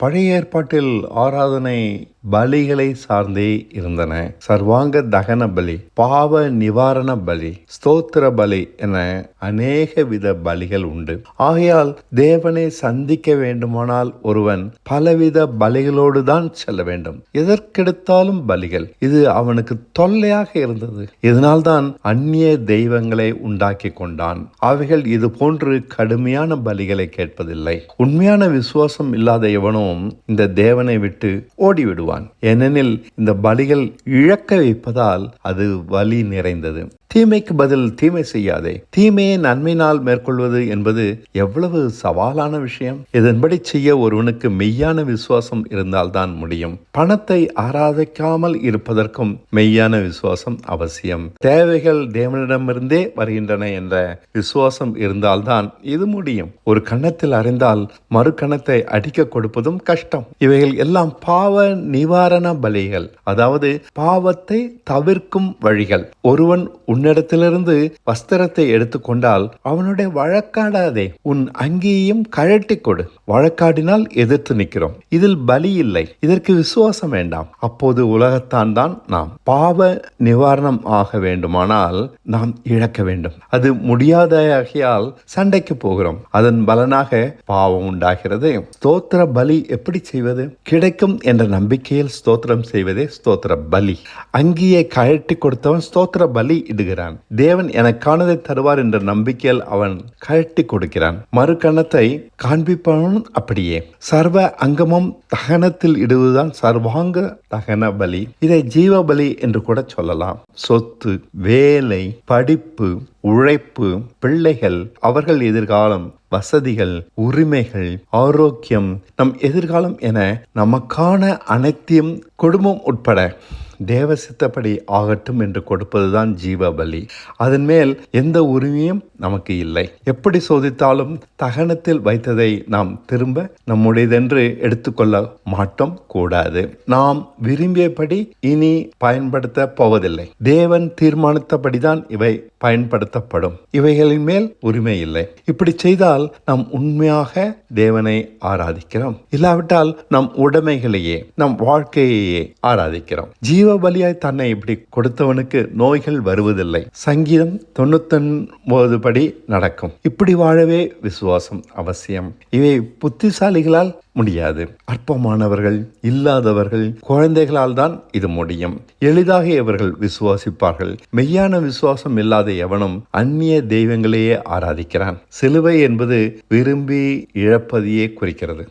பழைய ஏற்பாட்டில் ஆராதனை பலிகளை சார்ந்தே இருந்தன. சர்வாங்க தகன பலி பாவ நிவாரண பலி ஸ்தோத்திர பலி என அநேக வித பலிகள் உண்டு. ஆகையால் தேவனை சந்திக்க வேண்டுமானால் ஒருவன் பலவித பலிகளோடு தான் செல்ல வேண்டும். எதற்கெடுத்தாலும் பலிகள். இது அவனுக்கு தொல்லையாக இருந்தது. இதனால்தான் அந்நிய தெய்வங்களை உண்டாக்கி கொண்டான். அவைகள் இது போன்று கடுமையான பலிகளை கேட்பதில்லை. உண்மையான விசுவாசம் இல்லாத எவனும் இந்த தேவனை விட்டு ஓடிவிடுவான். ஏனெனில் இந்த பலிகள் இழக்க வைப்பதால் அது வலி நிறைந்தது. தீமைக்கு பதில் தீமை செய்யாதே. தீமையை நன்மையினால் மேற்கொள்வது என்பது எவ்வளவு சவாலான விஷயம். இதன்படி செய்ய ஒருவனுக்கு மெய்யான விசுவாசம் இருந்தால்தான் முடியும். பணத்தை ஆராதிக்காமல் இருப்பதற்கும் மெய்யான விசுவாசம் அவசியம். தேவைகள் தேவனிடமிருந்தே வருகின்றன என்ற விசுவாசம் இருந்தால்தான் இது முடியும். ஒரு கன்னத்தில் அறிந்தால் மறு கணத்தை அடிக்க கொடுப்பதும் கஷ்டம். இவைகள் எல்லாம் பாவ நிவாரண பலிகள். அதாவது பாவத்தை தவிர்க்கும் வழிகள். ஒருவன் உன்னிடத்திலிருந்து வஸ்திரத்தை எடுத்துக்கொண்டால் அவனுடைய வழக்காடாதே. உன் அங்கேயும் கழட்டி கொடு. வழக்காடினால் எதிர்த்து நிற்கிறோம். இதில் பலி இல்லை. இதற்கு விசுவாசம் வேண்டாம். அப்போது உலகத்தான் தான் நாம். பாவ நிவாரணம் ஆக வேண்டுமானால் நாம் இழக்க வேண்டும். அது முடியாதையாகியால் சண்டைக்கு போகிறோம். அதன் பலனாக பாவம் உண்டாகிறது. ஸ்தோத்திர பலி எப்படி செய்வது? கிடைக்கும் என்ற நம்பிக்கையில் ஸ்தோத்திரம் செய்வதே ஸ்தோத்திர பலி. அங்கேயே கழட்டி கொடுத்தவன் ஸ்தோத்திர பலி இடுகிறான். தேவன் எனக்கானதை தருவார் என்ற நம்பிக்கையில் அவன் கழட்டி கொடுக்கிறான். மறு கணத்தை காண்பிப்பவனும் அப்படியே. சர்வ அங்கமும் தகனத்தில் இடுவதுதான் சர்வாங்க தகன பலி. இதை ஜீவ பலி என்று கூட சொல்லலாம். சொத்து வேலை படிப்பு உழைப்பு பிள்ளைகள் அவர்கள் எதிர்காலம் வசதிகள் உரிமைகள் ஆரோக்கியம் நம் எதிர்காலம் என நமக்கான அனைத்தையும் குடும்பம் உட்பட தேவ சித்தப்படி ஆகட்டும் என்று கொடுப்பதுதான் ஜீவ பலி அதன் மேல் எந்த உரிமையும் நமக்கு இல்லை. எப்படி சோதித்தாலும் தகனத்தில் வைத்ததை நாம் திரும்ப நம்முடையதென்று எடுத்துக்கொள்ள மாட்டோம் கூடாது. நாம் விரும்பியபடி இனி பயன்படுத்த போவதில்லை. தேவன் தீர்மானித்தபடிதான் இவை பயன்படுத்தப்படும். இவைகளின் மேல் உரிமை இல்லை. இப்படி செய்தால் நாம் உண்மையாக தேவனை ஆராதிக்கிறோம். இல்லாவிட்டால் நம் உடைமைகளையே நம் வாழ்க்கையையே ஆராதிக்கிறோம். ஜீவ பலியாய் தன்னை இப்படி கொடுத்தவனுக்கு நோய்கள் வருவதில்லை. சங்கீதம் தொண்ணூத்தி ஒன்பது படி நடக்கும்? இப்படி வாழவே விசுவாசம் அவசியம். இவை புத்திசாலிகளால் முடியாது. அற்பமானவர்கள் இல்லாதவர்கள் குழந்தைகளால் தான் இது முடியும். எளிதாக இவர்கள் விசுவாசிப்பார்கள். மெய்யான விசுவாசம் இல்லாத எவனும் அந்நிய தெய்வங்களையே ஆராதிக்கிறான். சிலுவை என்பது விரும்பி இழப்பதையே குறிக்கிறது.